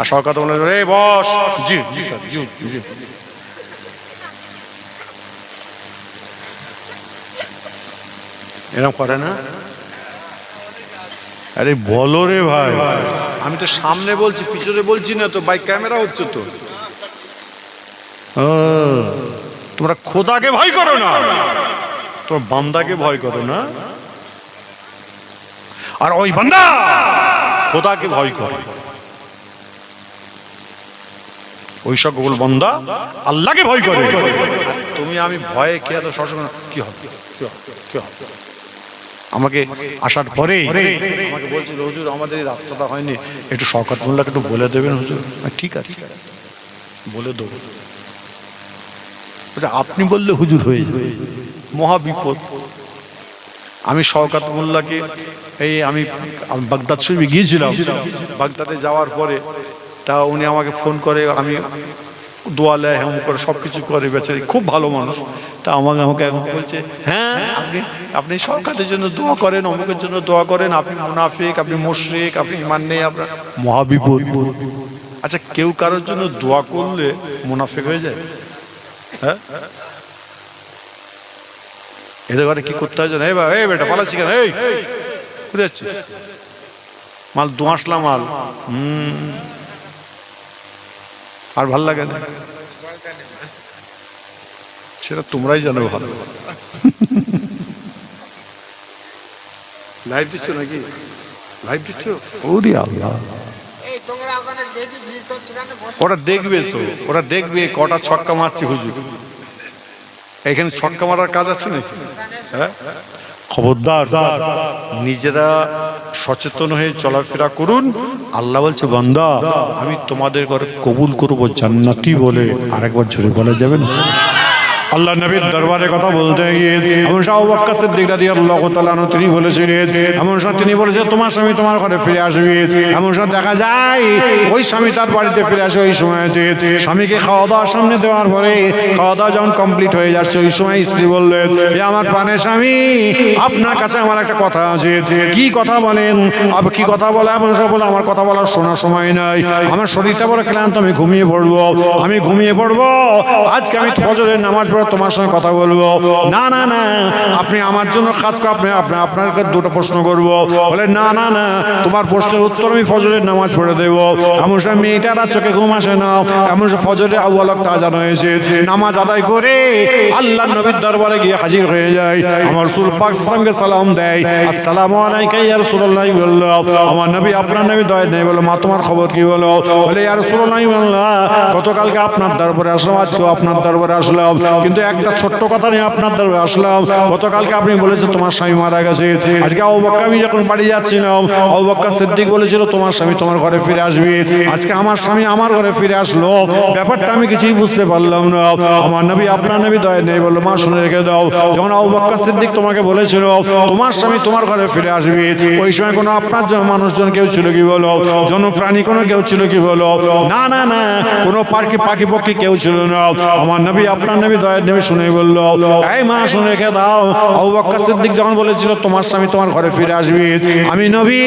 আর সরকার বলে রে বস। জি জি স্যার জি জি এরকম করে না? আরে বলো রে ভাই। আমি তো সামনে বলছি পিছনে বলছি না তো বাইক ক্যামেরা হচ্ছে তো। ও, তোমরা খোদাকে ভয় করো না। তোমার বান্দাকে ভয় করো না। আর ওই বান্দা খোদাকে ভয় করে। ওই সকল বান্দা আল্লাহকে ভয় করে। তুমি আমি ভয়ে কে এত সবসময় কি হবে? আমাকে আসার পরে আমাকে বলছিল হুজুর আমাদের এই রাস্তাটা হয়নি। একটু শওকত মোল্লাকে একটু বলে দেবেন হুজুর? আমি, ঠিক আছে। বলে দেবো। আপনি বললে হুজুর হয়ে যাবে। মহা বিপদ। আমি শওকাত মোল্লাকে এই আমি আমি বাগদাদ শরীফে গিয়েছিলাম। বাগদাদে যাওয়ার পরে তা উনি আমাকে ফোন করে আমি দোয়ালে হেম করে সব কিছু করে বেচারি। খুব ভালো মানুষ। তা আমাকে আমাকে এখন বলছে হ্যাঁ আপনি আপনি সরকারের জন্য দোয়া করেন অমুকের জন্য দোয়া করেন আপনি মুনাফিক আপনি মুশরিক আপনি ইমান নেই আপনার মহাবিপদ। আচ্ছা কেউ কারোর জন্য দোয়া করলে মুনাফিক হয়ে যায়? হ্যাঁ? এদের ঘরে কি করতে হয়? এই এই বেটা পালাচ্ছি কেন? এই কোথায় মাল দোঁয়াশলা মাল। হুম। আর ভালো লাগে না। সেটা তোমরাই জানো ভালো। লাইভ দিচ্ছ নাকি? লাইভ দিচ্ছ? ওরে আল্লাহ। ওরা দেখবে তো ওরা দেখবে কটা ছক্কা মারছে হুজুর। এখানে ছক্কা মারার কাজ আছে নাকি? হ্যাঁ? খবরদার। নিজেরা সচেতন হয়ে চলাফেরা করুন। আল্লাহ বলছে, বান্দা, আমি তোমাদের ঘরে কবুল করব জান্নাতি বলে। আরেকবার জোরে বলা যাবে না? আল্লাহ নবীর দরবারে কথা বলতে গিয়ে এমন শাহ বাক্কা সিদ্দিক রাদিয়াল্লাহু তাআলা আনহু তিনি বলেছিলেন, এমন সময় তিনি বলেছেন তোমার স্বামী তোমার ঘরে ফিরে আসবে। এমন সময় দেখা যায়, ওই স্বামী তার বাড়িতে ফিরে আসে ওই সময়তে। স্বামীকে খাওয়া দাওয়ার সামনে দেওয়ার পরে খাওয়া দাওয়া যখন কমপ্লিট হয়ে যাচ্ছে, ওই সময় স্ত্রী বললেন যে আমার প্রাণে স্বামী, আপনার কাছে আমার একটা কথা আছে। কি কথা বলেন? আবার কি কথা বলে? এমন সব বলে, আমার কথা বলার শোনার সময় নাই। আমার শরীরটা বড় ক্লান্ত, আমি ঘুমিয়ে পড়ব। আমি ঘুমিয়ে পড়ব? আজকে আমি ফজরের নামাজ পড়ে তোমার সঙ্গে কথা বলব? না না না। আপনি আমার জন্য কাজ করে, আপনি, আপনি- আপনাকে দুটো প্রশ্ন করব। বলে, না না না। তোমার প্রশ্নের উত্তর আমি ফজরের নামাজ পড়ে দেবো। এমন সময় মেয়েটারা চোখে ঘুম আসে না। এমন সময় ফজরের আউ্বালক তাজান হয়েছে। নামাজ আদায় করে আল্লাহ নবীর দরবারে গিয়ে হাজির হয়ে যায়। আমার রসুল পাক সালামকে সালাম দেয়। আসসালামু আলাইকা ইয়া রাসূলুল্লাহ বলল। আমার নবী, আপনার নবী দয় নেই বলো। মা, তোমার খবর কি বলো? বলে, ইয়া রাসূলুল্লাহ বললাম গতকালকে আপনার দরবারে আসলাম আজকে আপনার দরবারে আসলাম। কিন্তু একটা ছোট্ট কথা নিয়ে আপনার দরবারে আসলাম। গতকালকে আপনি বলেছেন তোমার স্বামী মারা গেছে। আজকে বকর আমি যখন বাড়ি যাচ্ছিলাম বকর সিদ্দিক বলেছিল, তোমার স্বামী তোমার ঘরে ফিরে আসবে। আজকে আমার স্বামী আমার ঘরে ফিরে আসলো। ব্যাপারটা আমি কিছুই বুঝতে পারলাম না। আমার নবী, আপনার নবী দয়া নেই বলল, মা, শুনে রেখে দাও। যখন আবু বকর সিদ্দিক তোমাকে বলেছিল, তোমার স্বামী তোমার ঘরে ফিরে আসবে। ওই সময় কোনো আপনার জন মানুষজন কেউ ছিল কি বলো? জনপ্রাণী কোনো কেউ ছিল কি বলো? না না না, কোনো পাখি পাখি পক্ষী কেউ ছিল না। আমার নবী, আপনার নবী দয়া নেবী শুনে বলল, এই মা, শুনে রেখে দাও। আবু বকর সিদ্দিক যখন বলেছিল, তোমার স্বামী তোমার ঘরে ফিরে আমি, নবী,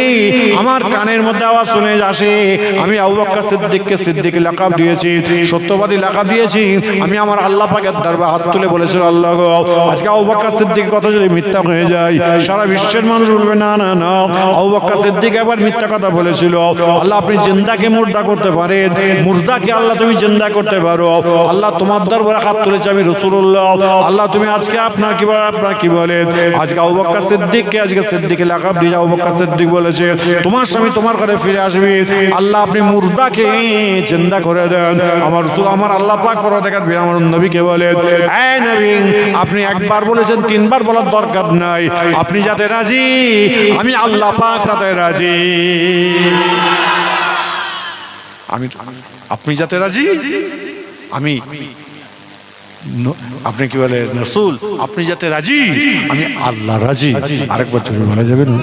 আমার কানের মধ্যে আওয়াজ শুনে আসে আমি আবু বকর সিদ্দিককে সিদ্দিক লাকাব দিয়েছি, সত্যবাদী লাকাব দিয়েছি। আমি আমার আল্লাহ পাকের হাত তুলে বলেছিল, আল্লাহ আজকে আবু বকর সিদ্দিক কথা যদি মিথ্যা হয়ে যায়, সারা বিশ্বের মানুষ বলবে, না না না। আবু বকর সিদ্দিক একবার মিথ্যা কথা বলেছিল, আল্লাহ, আপনি জিন্দাকে মুর্দা করতে পারেন। মুর্দাকে আল্লাহ তুমি জিন্দা করতে পারো। আল্লাহ তোমার দরবারে হাত তুলেছে, আমি আল্লাহ তুমি আজকে আপনার কি বলে, আপনার কি বলে? আজকে বকর সিদ্দিককে, আজকে সিদ্দিকে লাকাব দিয়ে আবু সিদ্দিক বলেছে, তোমার স্বামী তোমার ঘরে ফিরে আসবে। আল্লাহ আপনি মুর্দাকে জিন্দা করে দেন। আমার রসুল আমার আল্লাহ পাক করে দেখার আমার নবীকে বলে এই নবী, আপনি একবার বলেছেন, তিনবার বলার দরকার নাই। আপনি যাতে রাজি, আমি আল্লাহ পাক তাতে রাজি। আমি, আপনি যাতে রাজি, আমি আপনি কি বলে রসুল আপনি যাতে রাজি, আমি আল্লাহ রাজি। আরেকবার চলে বলা যাবে না?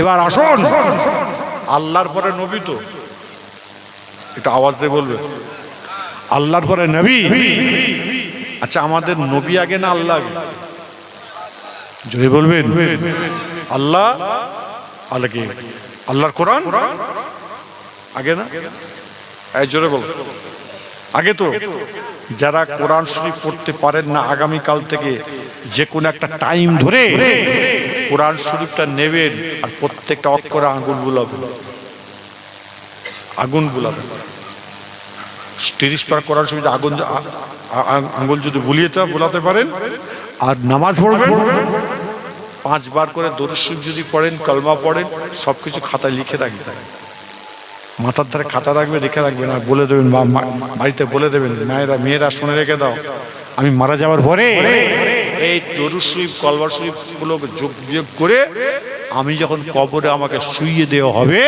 এবার আসুন। আল্লাহর পরে নবী তো। একটু আওয়াজ দিয়ে বলবে আল্লাহর পরে নবী। আচ্ছা আমাদের নবী আগে না আল্লাহ আগে? যদি বলবেন। আল্লাহ আল্লাহকে আল্লাহর কোরআন? আগে না? জোরে বল আগে তো যারা কোরআন শরীফ পড়তে পারেন না আগামী কাল থেকে, যে কোনো একটা টাইম ধরে কোরআন শরীফটা নেবেন আর প্রত্যেকটা অক্ষরে আগুন বুলাবেন। আগুন বুলাবেন। তিরিশ পার কোরআন শরীফ আগুন আঙ্গুল যদি বুলিয়ে বোলাতে পারেন আর নামাজ পড়বেন। পাঁচবার করে দরুদ যদি পড়েন, কলমা পড়েন, সবকিছু খাতায় লিখে রাখবেন মাথার ধারে খাতা রাখবে রেখে রাখবেন আর বলে দেবেন বা বাড়িতে বলে দেবেন, মায়েরা, মেয়েরা শুনে রেখে দাও, আমি মারা যাওয়ার পরে এই দরু শরীফ কলবা শরীফগুলো যোগ বিয়োগ করে আমি যখন কবরে আমাকে শুইয়ে দেওয়া হবে,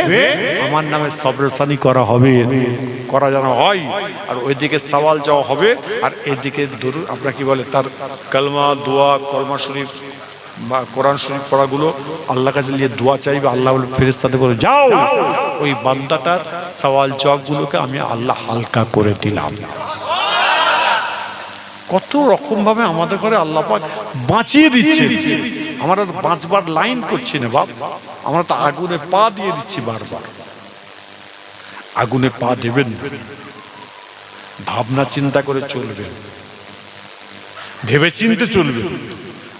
আমার নামে সবরেসানি করা হবে, করা যেন হয়, আর ওইদিকে সওয়াল যাওয়া হবে, আর এদিকে দরু আপনার কি বলে, তার কালমা, দোয়া, কলমা শরীফ বা কোরআন শরীফ পড়াগুলো আল্লাহ কাছে নিয়ে দোয়া চাইবে, আল্লাহ বলে ফেরেস্তাতে বলে, যাও। ওই বান্দাটার সওয়াল জগগুলোকে আমি আল্লাহ হালকা করে দিলাম। কত রকম ভাবে আমাদের ঘরে আল্লাহ পাক বাঁচিয়ে দিচ্ছে। আমরা তো বাঁচবার লাইন করছি না বাপ। আমরা তো আগুনে পা দিয়ে দিচ্ছি বারবার। আগুনে পা দেবেন ভাবনা চিন্তা করে চলবে ভেবে চিনতে চলবেন।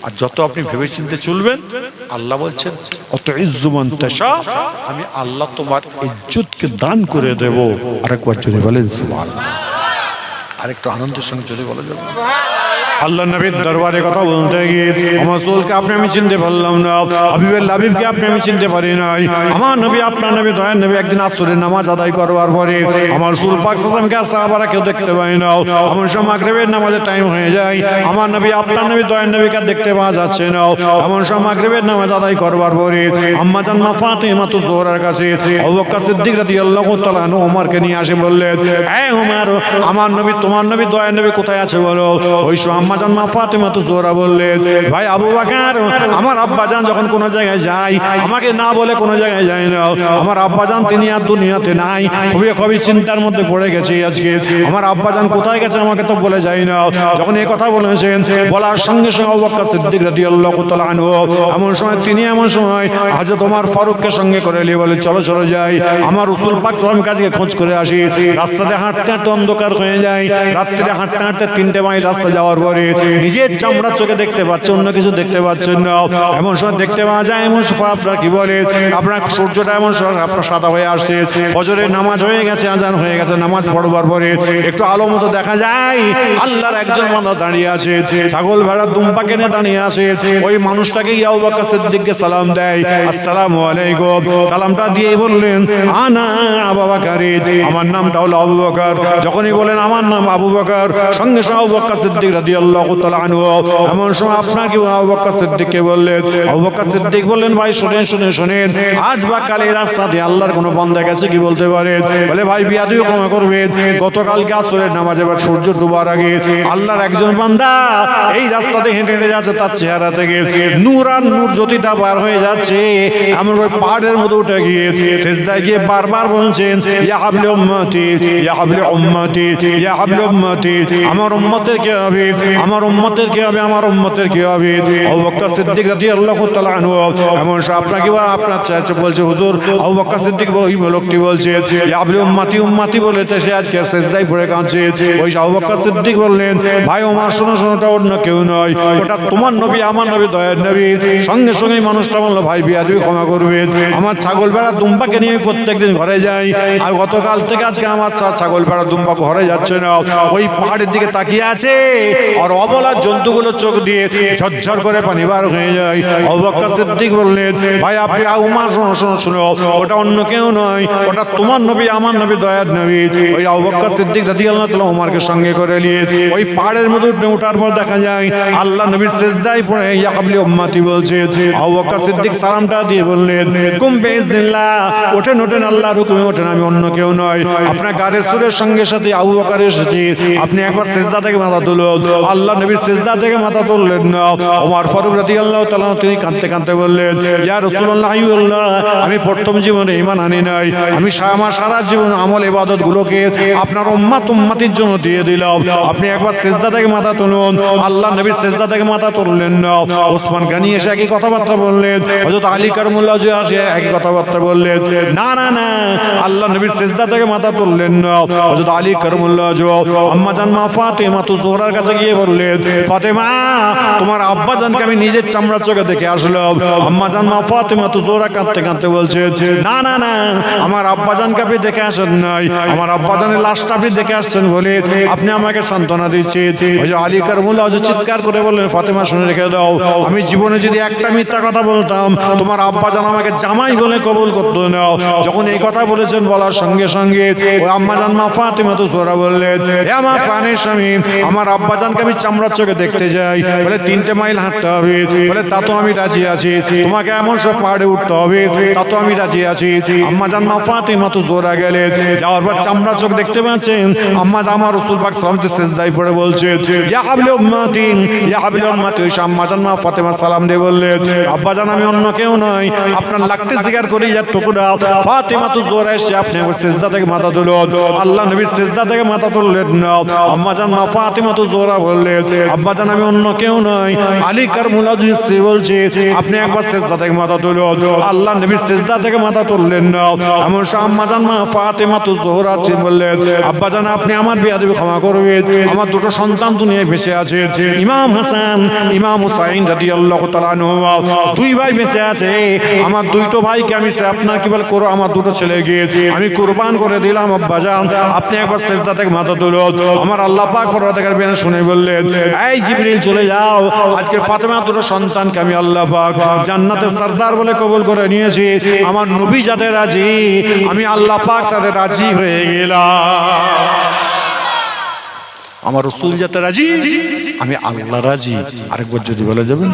আর যত আপনি ভেবে চিনতে চলবেন, আল্লাহ বলছেন অত ইজ্জুমান তেশা আমি আল্লাহ তোমার ইজ্জতকে দান করে দেব। আরেকবার জোরে বলেন, সুবহানাল্লাহ। আরেকটু আনন্দের সঙ্গে জোরে বলা যাবে। আল্লাহ নবীর দরবারে কথা বলতে গিয়ে আমার সোলকে আপনি আমি চিনতে পারলাম না, হাবিবের লাবিবকে আপনি আমি চিনতে পারি নাই। আমার নবী, আপনার নবী, দয়ার নবী একদিন আসরের নামাজ আদায় করবার পরে আমার সুল পাক সালামকে সাহাবারা কেউ দেখতে পায় না। আমার সময় মাগরিবের নামাজের টাইম হয়ে যায়। আমার নবী, আপনার নবী, দয়ার নবীকে আর দেখতে পাওয়া যাচ্ছে না। এমন সময় মাগরিবের নামাজ আদায় করবার পরে আম্মা জান মা ফাতেমা তো জোহরার কাছে বকর সিদ্দিক রাদিয়াল্লাহু তাআলা আনহু ওমরকে নিয়ে আসে বললেন এই ওমর আমার নবী, তোমার নবী, দয়ার নবী কোথায় আছে বলো? ওই সময় আম্মা জান মা ফাতেমা তো জোহরা বললেন ভাই আবু বকর, আমার আব্বা জান যখন কোনো জায়গায় যায়, আমাকে না বলে কোনো জায়গায় যায় না। আমার আব্বা জান তিনি আর দুনিয়াতে নাই, খুবই খুবই চিন্তার মধ্যে পড়ে গেছি আজকে। আমার আব্বা জান কোথায় গেছে আমাকে তো বলে যায় না। যখন এই কথা বলেছেন, বলার সঙ্গে সঙ্গে আবু বকর সিদ্দিক রাদিয়াল্লাহু তাআলা আনহু, এমন সময় তিনি এমন সময় হযরত ওমর ফারুককে সঙ্গে করে নিয়ে বলে, চলো চলো যাই। আমার রসুল পাক সালাম কাছে খোঁজ করে আসি। রাস্তাতে হাঁটতে হাঁটতে অন্ধকার হয়ে যায়। রাত্রে হাঁটতে হাঁটতে তিনটে মাইল রাস্তা যাওয়ার পরে নিজের চামড়ার চোখে দেখতে পাচ্ছে অন্য কিছু দেখতে পাচ্ছেন না। এমন সময় দেখতে পাওয়া যায়, এমন সময় আপনার কি বলে, আপনার সূর্যটা এমন সময় আপনার সাদা হয়ে আসছে। ফজরের নামাজ হয়ে গেছে, আজান হয়ে গেছে, নামাজ পড়বার পরে একটু আলো মতো দেখা যায়, আল্লাহর একজন বান্দা দাঁড়িয়ে আছে। ছাগল ভেড়া দুম্পা কেনে দাঁড়িয়ে আছে ওই মানুষটাকে বকর সিদ্দিককে সালাম দেয়, আসসালামু আলাইকুম। সালামটা দিয়ে বললেন, আনা আবু বকর। আমার নামটা হলো আবু বকর। যখনই বলেন, আমার নাম আবু বকর। সঙ্গে সঙ্গে আবু বকর সিদ্দিক রাদিয়াল্লাহু আনহু। এমন সময় আপনাকে আবু সিদ্দিককে বললেন, আবু সিদ্দিক বললেন, ভাই, শুনেন শুনেন শুনেন, আজ বা কাল এই রাস্তা দিয়ে আল্লাহর কোনো বান্দা গেছে কি বলতে পারে? বলে, ভাই বিয়াদিও ক্ষমা করবে গতকালকে আসরের নামাজ এবার সূর্য ডুবার আগে আল্লাহর একজন বান্দা এই রাস্তাতে হেঁটে হেঁটে যাচ্ছে তার চেহারা থেকে। নূর আর নূর জ্যোতিটা বার হয়ে যাচ্ছে। এমন ওই পাহাড়ের মধ্যে উঠে গিয়ে সেজদায় গিয়ে বারবার বলছেন, ইয়া হাবলে উম্মতি, ইয়া হাবলে উম্মতি, ইয়া উম্মতি, আমার উম্মতের কি হবে আমার উম্মতের কি হবে? আমার উম্মতের কি হবে? আবু বকর সিদ্দিক রাদিয়াল্লাহু তাআলা আনহু এমন আপনাকে আপনার চাচা বলছে, হুজুর, আবু বকর সিদ্দিক ওই লোকটি বলছে হাবলে উম্মতি উম্মতি বলেছে, সে আজকে সেজদায় পড়ে কাঁদছে। ওই আবু বকর সিদ্দিক বললেন, ভাই ওমার, শোনো শোনোটা অন্য কেউ নয়, ওটা তোমার নবী, আমার নবী, দয়ার নবী। সঙ্গে সঙ্গে মানুষটা বলল, ভাই, বিয়া তুমি ক্ষমা করবে। আমার ছাগল বেড়া দুম্বাকে নিয়ে প্রত্যেকদিন ঘরে যাই, আর গতকাল থেকে আজকে আমার ছাগল বেড়া দুম্বা ঘরে যাচ্ছে না। ওই পাহাড়ের দিকে তাকিয়ে আছে আর অবলা জন্তুগুলো চোখ দিয়ে ঝরঝর করে পানি বার হয়ে যায়। অবক্কা সিদ্দিক বললেন, ভাই, আপনি উমার শোনো শোনো শোনো, ওটা অন্য কেউ নয়, ওটা তোমার নবী, আমার নবী, দয়ার নবী। ওই অবক্কা সিদ্দিক রাজি আল্লাহ তালা উমারকে সঙ্গে করে নিয়ে ওই পাহাড়ের মধ্যে উঠে ওঠার পর দেখা যায়, আল্লাহ নবীর সেজদায় পড়ে ইয়াকাবলি উম্মতি বলছে। আবু সিদ্দিক সালামটা দিয়ে বললেন, কুম বেইজনিল্লাহ ওঠেন ওঠেন, আল্লাহর হুকুমে ওঠেন, আমি অন্য কেউ নয়। আপনার গাড়ির সুরের সঙ্গে সাথে আবু বকর এসেছি। আপনি একবার সেজদা থেকে মাথা তুলো। আল্লাহ নবীর সেজদা থেকে মাথা তুললেন না। ওমর ফারুক রাদিয়াল্লাহু তাআলা তিনি কাঁদতে কাঁদতে বললেন, ইয়া রাসূলুল্লাহ আমি প্রথম জীবনে ঈমান আনি নাই। আমি আমার সারা জীবন আমল ইবাদত গুলোকে আপনার উম্মাত উম্মাতির জন্য দিয়ে দিলাম। আপনি একবার সেজদা থেকে মাথা তুলুন। আল্লাহ নবীর সেজদা থেকে মাথা তুললেন না। ওসমান গানি এসে একই কথাবার্তা বললেন, হযরত আলী কারমুল্লাহ যে আসে একই কথাবার্তা বললেন, না না না, আল্লাহ নবীর সেজদা থেকে মাথা তুললেন না। হযরত আলী কারমুল্লাহ যে, আম্মা জান মা ফাতেমা তো জোহরার কাছে গিয়ে বললেন ফাতেমা, তোমার আমি নিজের চামড়া চোখে দেখে আসলাম। মা ফাতেমা তো জোহরা কাঁদতে কাঁদতে বলছে, না না না, আমার আপনি দেখে আসেন নাই। আমার আপনি দেখে আসছেন বলে আপনি আমাকে সান্ত্বনা দিচ্ছেন। ওই যে আলী কারমুল্লাহ যে চিৎকার করে বললেন, ফাতেমা, শুনে রেখে দাও। আমি জীবনে যদি একটা মিথ্যা কথা বলতাম, তোমার আব্বা জান আমাকে জামাই বলে কবুল করতো না। যখন এই কথা বলেছেন, বলার সঙ্গে সঙ্গে ওই আম্মা জান মা ফাতেমা তো সোরা বললেন হে আমার প্রাণের স্বামী, আমার আমি চামড়ার চোখে দেখতে যাই। বলে, তিনটে মাইল হাঁটতে হবে। বলে, তা তো আমি রাজি আছি। তোমাকে এমন সব পাহাড়ে উঠতে হবে, তা তো আমি রাজি আছি। আম্মা জান মা ফাতেমা তো জোরা গেলেন যাওয়ার পর চামড়া চোখ দেখতে পাচ্ছেন, আম্মা আমার রসুল পাক সালামতে সেজদাই পড়ে বলছে, ইয়া হাবলে উম্মাতি, ইয়া আম্মা জান মা ফাতেমা সালাম দিয়ে বললেন আব্বা জান, আমি অন্য কেউ নই। আপনার লাগতে জিগার করি যার টুকুরা। ফাতেমা তো জোরে এসে আপনি সেজদা থেকে মাথা তুলুন আল্লাহ নবীর সেজদা থেকে মাথা তুললেন না। আম্মা জান মা ফাতেমা তো জোরা আব্বা জান, আমি অন্য কেউ নই। আলী কারমুল্লাহ সে বলছে, আপনি একবার সেজদা থেকে মাথা তুলুন আল্লাহ নবীর সেজদা থেকে মাথা তুললেন না। এমন সময় আম্মা জান, মা ফাতেমা তো জোহরা আছে বললেন, আব্বা জান, আপনি আমার বিয়া দেবে ক্ষমা করবেন। আমার দুটো সন্তান দুনিয়ায় বেঁচে আছে। ইমাম হাসান, ইমাম হুসাইন রাদিয়াল্লাহু তাআলা আনহু। দুই ভাই বেঁচে আছে। আমার দুইটো ভাইকে আমি আপনার কি বলে করো? আমার দুটো ছেলে গিয়ে আমি কুরবান করে দিলাম, আব্বা জান, আপনি একবার শেষদা থেকে মাথা তুলুন আমার আল্লাহ পাক পরওয়ারদিগার বিয়ান শুনে বললেন এই জিবরিল, চলে যাও। আজকে ফাতেমা দুটো সন্তানকে আমি আল্লাহ পাক জান্নাতের সর্দার বলে কবুল করে নিয়েছি। আমার নবী যাতে রাজি, আমি আল্লাহ পাক তাদের রাজি হয়ে গেলাম। আমার রসুল যাতে রাজি, আমি আল্লাহ রাজি। আরেকবার যদি বলে যাবেন।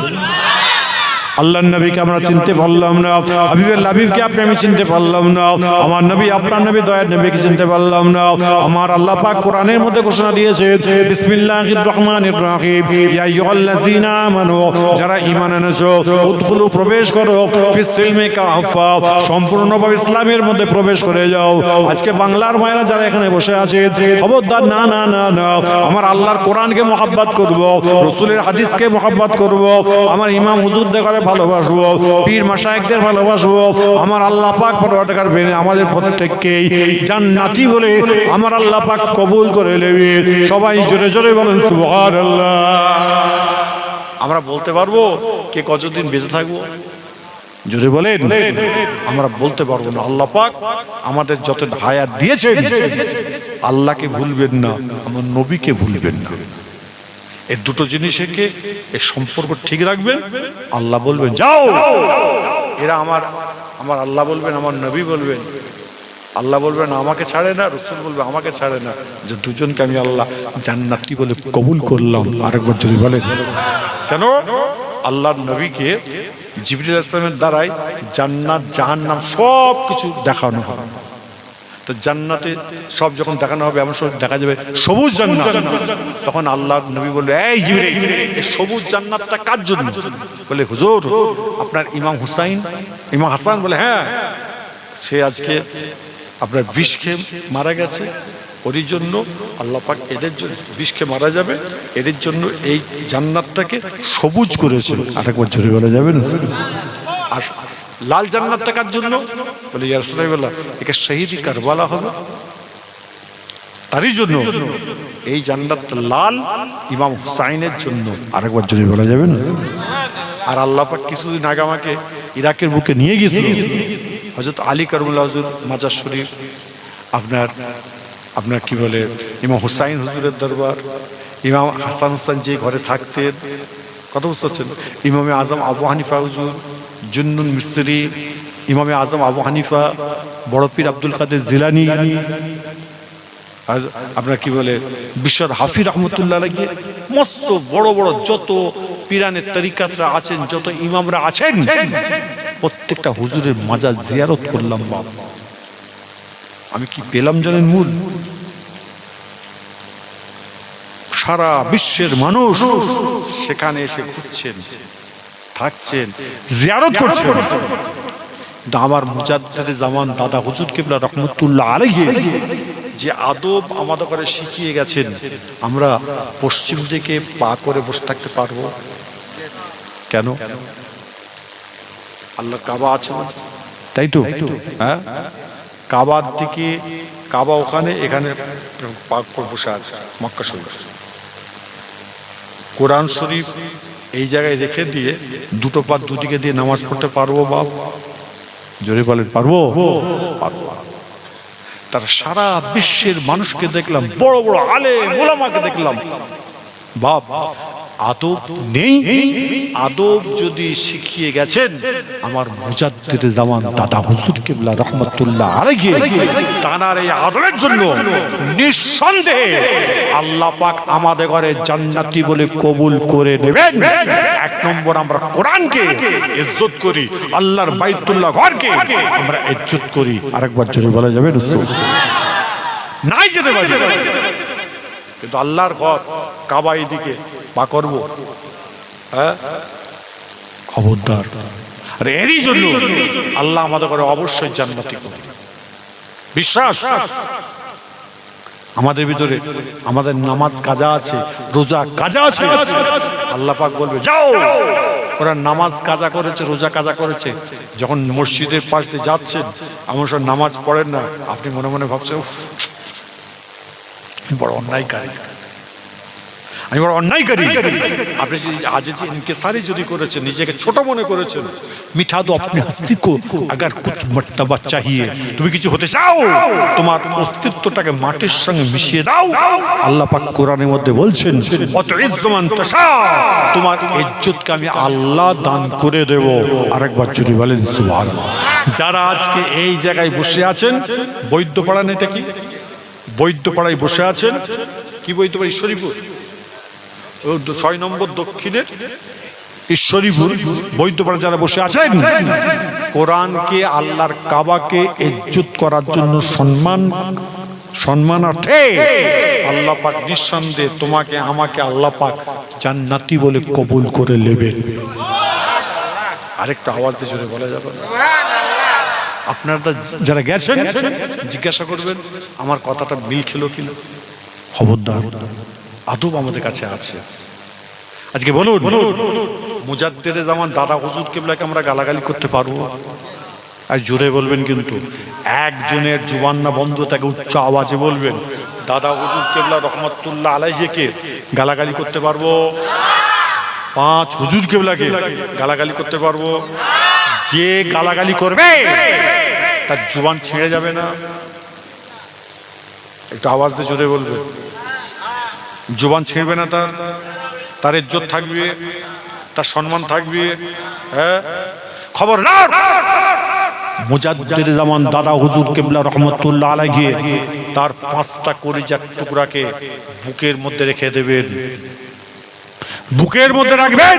আল্লাহ নবীকে আমরা চিনতে পারলাম না। হাবিবের লাবিবকে আপনি আমি চিনতে পারলাম না। আমার নবী, আপনার নবী, দয়ার নবীকে চিনতে পারলাম না। আমার আল্লাহ পাক কোরআনের মধ্যে ঘোষণা দিয়েছে, বিসমিল্লাহির রহমানির রহিম। ইয়া আমানু, যারা ঈমান এনেছো, উদখুলু, প্রবেশ করো কাফা। সম্পূর্ণভাবে ইসলামের মধ্যে প্রবেশ করে যাও। আজকে বাংলার মায়েরা যারা এখানে বসে আছে, খবরদার, না না না না, আমার আল্লাহর কোরআনকে মহাব্বত করব, রসুলের হাদিসকে মহাব্বত করব। আমার ইমাম হুজুর দেখারে ভালোবাসবো। পীর মাসায়েকদের ভালোবাসবো। আমার আল্লাহ পাক পরওয়ারদিগার বেনে আমাদের প্রত্যেককেই জান্নাতি বলে আমার আল্লাহ পাক কবুল করে নেবে। সবাই জোরে জোরে বলেন, সুবহানাল্লাহ। আমরা বলতে পারব কে কতদিন বেঁচে থাকব? জোরে বলেন, আমরা বলতে পারব না। আল্লাহ পাক আমাদের যত হায়াত দিয়েছেন, আল্লাহকে ভুলবেন না, আমার নবীকে ভুলবেন না। এই দুটো জিনিসকে এই সম্পর্ক ঠিক রাখবেন। আল্লাহ বলবেন যাও। এরা আমার আমার আল্লাহ বলবেন আমার নবী বলবেন। আল্লাহ বলবেন আমাকে ছাড়ে না রসুল বলবে আমাকে ছাড়ে না। যে দুজনকে আমি আল্লাহ জান্নাতি বলে কবুল করলাম আরেকবার যদি বলেন। কেন? আল্লাহর নবীকে জিবরিল ইসলামের দ্বারাই জান্নাত জাহান্নাম সব কিছু দেখানো হবে তো জান্নাতে সব যখন দেখানো হবে এমন সব দেখা যাবে সবুজ জান্নাত। তখন আল্লাহ নবী বলবে এই জিবরিল এই সবুজ জান্নাতটা কার জন্য? বলে হুজুর আপনার ইমাম হুসাইন ইমাম হাসান বলে হ্যাঁ সে আজকে আপনার বিষ খেয়ে মারা গেছে। ওরই জন্য আল্লাহ পাক এদের জন্য বিষ খেয়ে মারা যাবে। এদের জন্য এই জান্নাতটাকে সবুজ করেছে। আরেকবার জোরে বলা যাবে না? আর লাল জান্নাতটা কার জন্য? বলে, ইয়া রাসূলুল্লাহ, একে শহীদি কারবালা হবে তারই জন্য এই জান্নাতটা লাল ইমাম হুসাইনের জন্য। আরেকবার যদি বলা যাবে না। আর আল্লাহ পাক কিছুদিন আগে আমাকে ইরাকের বুকে নিয়ে গেছিল। হযরত আলী কারুল্লাহ হুজুর, মাজার শরীফ, আপনার আপনার কি বলে, ইমাম হুসাইন হুজুরের দরবার, ইমাম হাসান হুসাইন যে ঘরে থাকতেন, কত বুঝতে পারছেন ইমামে আজম আবু হানিফা হুজুর, জুন্নুন মিস্ত্রি ইমামে আজম আবু হানিফা, বড় পীর আব্দুল কাদের জিলানি, আর আপনার কি বলে, বিশ্বর হাফি রহমতুল্লাহ লাগিয়ে মস্ত বড় বড় যত পিরানের তরিকাতরা আছেন, যত ইমামরা আছেন, প্রত্যেকটা হুজুরের মাজার জিয়ারত করলাম বাপ। আমি কি পেলাম জানেন মূল? সারা বিশ্বের মানুষ সেখানে এসে ঘুরছেন থাকছেন, জিয়ারত করছেন। আমার মুজাদ্দের জামান দাদা হুজুর কিবলা রহমতুল্লাহ আলাইহি যে আদব আমাদের করে শিখিয়ে গেছেন আমরা পশ্চিম দিকে পা করে বসে থাকতে পারব। কেন? আল্লাহ কাবা আছে তাই তো। হ্যাঁ? কাবার দিকে কাবা ওখানে এখানে পা করে বসে আছে মক্কা শরীফ। কোরআন শরীফ এই জায়গায় রেখে দিয়ে দুটো পা দুদিকে দিয়ে নামাজ পড়তে পারব বাপ? জোরে বলেন পারব তার সারা বিশ্বের মানুষকে দেখলাম বড় বড় আলে মোলামাকে দেখলাম। বাপ আদব নেই? আদব যদি শিখিয়ে গেছেন, আমার মুজাদ্দিদ জামান দাদা হুজুর কিবলা রহমতুল্লাহ আলাইহি তানার এই আদবের জন্য নিঃসন্দেহে আল্লাহ পাক আমাদের ঘরে জান্নাতি বলে কবুল করে নেবেন। এক নম্বর আমরা কোরআনকে ইজ্জত করি, আল্লাহর বাইতুল্লাহ ঘরকে আমরা ইজ্জত করি। আরেকবার জোরে বলা যাবে নাই যেতে পারি। কিন্তু আল্লাহর ঘর কাবা দিকে পা করব। হ্যাঁ? খবরদার। আর এরই জন্য আল্লাহ আমাদের করে অবশ্যই জান্নাতি করে। বিশ্বাস? আমাদের ভিতরে আমাদের নামাজ কাজা আছে, রোজা কাজা আছে। আল্লাহ পাক বলবে, যাও। ওরা নামাজ কাজা করেছে, রোজা কাজা করেছে। যখন মসজিদের পাশ দিয়ে যাচ্ছেন, আমার সব নামাজ পড়েন না। আপনি মনে মনে ভাবছেন বড় অন্যায়কারী। আমি বড় অন্যায়কারী আপনি যদি আজ যে ইনকেসারি যদি করেছেন নিজেকে ছোট মনে করেছেন মিঠা তো আপনি কো আগার কুছ মর্তবা চাহিয়ে তুমি কিছু হতে চাও তোমার অস্তিত্বটাকে মাটির সঙ্গে মিশিয়ে দাও। আল্লাহ পাক কোরআনের মধ্যে বলছেন অত ইজ্জমান তাশা তোমার ইজ্জতকে আমি আল্লাহ দান করে দেব। আরেকবার যদি বলেন সুবহানাল্লাহ। যারা আজকে এই জায়গায় বসে আছেন বৈদ্যপাড়া এটা কি? বৈদ্যপাড়ায় বসে আছেন কি বৈদ্যপাড়া ঈশ্বরীপুর। ছয় নম্বর দক্ষিণের ঈশ্বরীপুর বৈদ্যপাড়া যারা বসে আছেন, কোরআনকে, আল্লাহর কাবাকে ইজ্জত করার জন্য সম্মান, সম্মানার্থে আল্লাহ পাক নিঃসন্দেহে তোমাকে, আমাকে আল্লাহ পাক জান্নাতি বলে কবুল করে নেবেন। আরেকটা আওয়াজ দিয়ে জোরে বলা যাবে আপনারা যারা গেছেন, জিজ্ঞাসা করবেন, আমার কথাটা মিল খেলো কিনা? খবরদার। আদব আমাদের কাছে আছে। আজকে বলুন মুজাদ্দের জামান দাদা হুজুর কেবলাকে আমরা গালাগালি করতে পারব? আর জোরে বলবেন কিন্তু, একজনের জুবান না বন্ধ, তাকে উচ্চ আওয়াজে বলবেন, দাদা হুজুর কেবলা রহমতুল্লাহ আলাইহিকে গালাগালি করতে পারব? পাঁচ হুজুর কেবলাকে গালাগালি করতে পারব? যে গালাগালি করবে, তার জুবান ছিঁড়ে যাবে না। একটু আওয়াজ দিয়ে জোরে বলবে জুবান ছিঁড়বে না তার তার ইজ্জত থাকবে তার সম্মান থাকবে হ্যাঁ? খবর মুজাদ্দির জামান দাদা হুজুর কেবলা রহমতুল্লাহ আলাইহি তার পাঁচটা কলিজার টুকরাকে বুকের মধ্যে রেখে দেবেন। বুকের মধ্যে রাখবেন?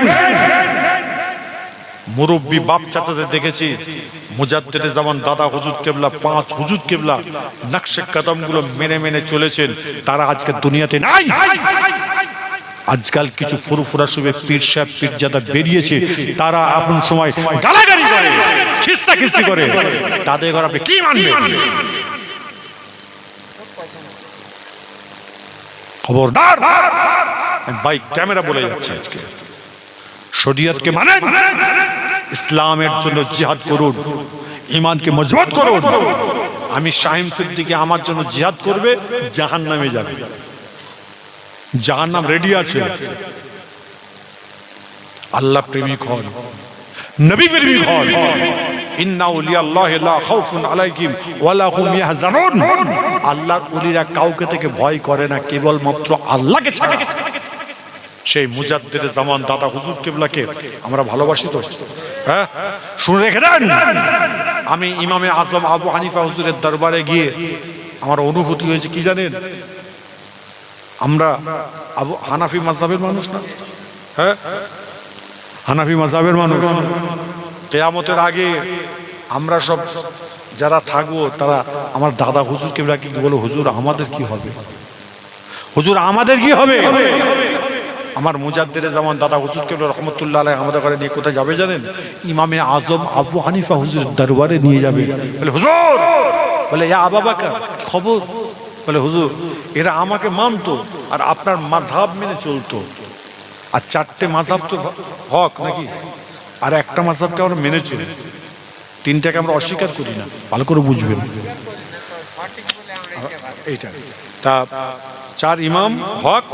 মুরব্বী বাপ চাচাদের দেখেছি। মুজাদ্দের যেমন দাদা হুজুর কেবলা, পাঁচ হুজুর কেবলা, নকশে কদমগুলো মেনে মেনে চলেছেন, তারা আজকে দুনিয়াতে নাই। আজকাল কিছু ফুরফুরা শুভে পীর সাহেব, পীরজাদা বেরিয়েছে, তারা আপন সময় গালাগালি করে খিস্তা খিস্তি করে। তাদের ঘর আপনি কি মানবেন? খবরদার। বাইক, ক্যামেরা বলে যাচ্ছে আজকে। শরীয়তকে মানেন। ইসলামের জন্য জিহাদ করুন ইমানকে মজবুত করুন। আমি শাহিম সিদ্দিকে আমার জন্য জিহাদ করবে জাহান নামে যাবে। জাহান নাম রেডি আছে। আল্লাহ প্রেমিক হন, নবী প্রেমিক হন। আল্লাহর উলিরা কাউকে থেকে ভয় করে না, কেবলমাত্র আল্লাহকে ছাড়া। সেই মুজাদ্দের জামান দাদা হুজুর কেবলাকে আমরা ভালোবাসি তো। হ্যাঁ? শুনে রেখে দেন। আমি ইমামে আজম আবু হানিফা হুজুরের দরবারে গিয়ে আমার অনুভূতি হয়েছে কি জানেন? আমরা আবু হানাফি মাযহাবের মানুষ না। হ্যাঁ? হানাফি মাযহাবের মানুষ। কেয়ামতের আগে আমরা সব যারা থাকব, তারা আমার দাদা হুজুর কেবলা কি বলো হুজুর, আমাদের কি হবে? হুজুর, আমাদের কি হবে? আমার মুজাদ্দের যেমন দাদা হুজুর কেবল রহমতুল্লাহ আলাই আমাদের ঘরে নিয়ে কোথায় যাবে জানেন? ইমামে আজম আবু হানিফা হুজুর দরবারে নিয়ে যাবে। বলে হুজুর! বলে ইয়া আবা বাকার কি খবর। বলে হুজুর এরা আমাকে মানতো আর আপনার মাধাব মেনে চলতো। আর চারটে মাধাব তো হক নাকি? আর একটা মাধাবকে আমরা মেনে চলি। তিনটাকে আমরা অস্বীকার করি না। ভালো করে বুঝবেন। ভাবি। এইটা। তা চার ইমাম হক,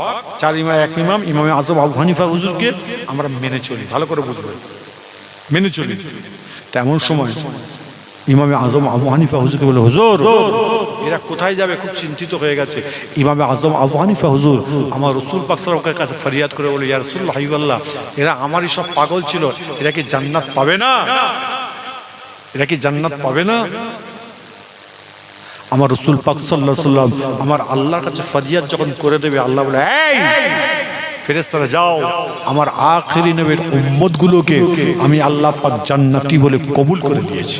চার ইমাম এক ইমাম, ইমামে আজম আবু হানিফা হুজুরকে আমরা মেনে চলি, ভালো করে বুঝবেন মেনে চলি। তেমন সময় ইমামে আজম আবু হানিফা হুজুরকে বলে, হুজুর, এরা কোথায় যাবে? খুব চিন্তিত হয়ে গেছে। ইমামে আজম আবু হানিফা হুজুর আমার রসুল পাকসারকের কাছে ফরিয়াদ করে বলে, ইয়া রসুল হাইবাল্লাহ এরা আমারই সব পাগল ছিল, এরা কি জান্নাত পাবে না? এরা কি জান্নাত পাবে না? আমার রসুল পাক সাল্লাহ সাল্লাম আমার আল্লাহর কাছে ফরিয়াদ যখন করে দেবে, আল্লাহ বলে, এই ফেরেস্তারা যাও, আমার আখেরি নবের উম্মত গুলোকে আমি আল্লাহ পাক জান্নাতি বলে কবুল করে নিয়েছি।